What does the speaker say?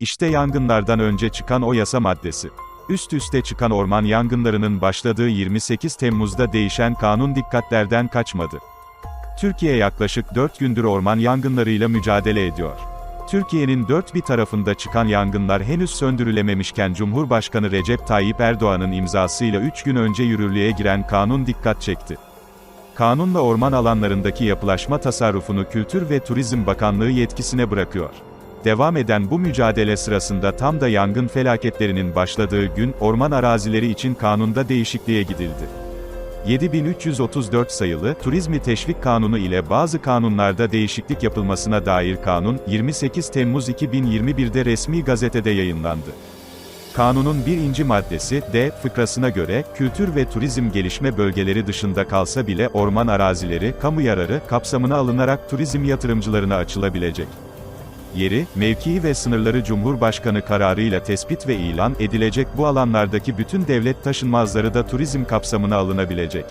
İşte yangınlardan önce çıkan o yasa maddesi. Üst üste çıkan orman yangınlarının başladığı 28 Temmuz'da değişen kanun dikkatlerden kaçmadı. Türkiye yaklaşık 4 gündür orman yangınlarıyla mücadele ediyor. Türkiye'nin dört bir tarafında çıkan yangınlar henüz söndürülememişken Cumhurbaşkanı Recep Tayyip Erdoğan'ın imzasıyla 3 gün önce yürürlüğe giren kanun dikkat çekti. Kanunla orman alanlarındaki yapılaşma tasarrufunu Kültür ve Turizm Bakanlığı yetkisine bırakıyor. Devam eden bu mücadele sırasında tam da yangın felaketlerinin başladığı gün, orman arazileri için kanunda değişikliğe gidildi. 7334 sayılı Turizmi Teşvik Kanunu ile bazı kanunlarda değişiklik yapılmasına dair kanun, 28 Temmuz 2021'de resmi gazetede yayınlandı. Kanunun birinci maddesi, D, fıkrasına göre, kültür ve turizm gelişme bölgeleri dışında kalsa bile orman arazileri, kamu yararı, kapsamına alınarak turizm yatırımcılarına açılabilecek. Yeri, mevkii ve sınırları Cumhurbaşkanı kararıyla tespit ve ilan edilecek bu alanlardaki bütün devlet taşınmazları da turizm kapsamına alınabilecek.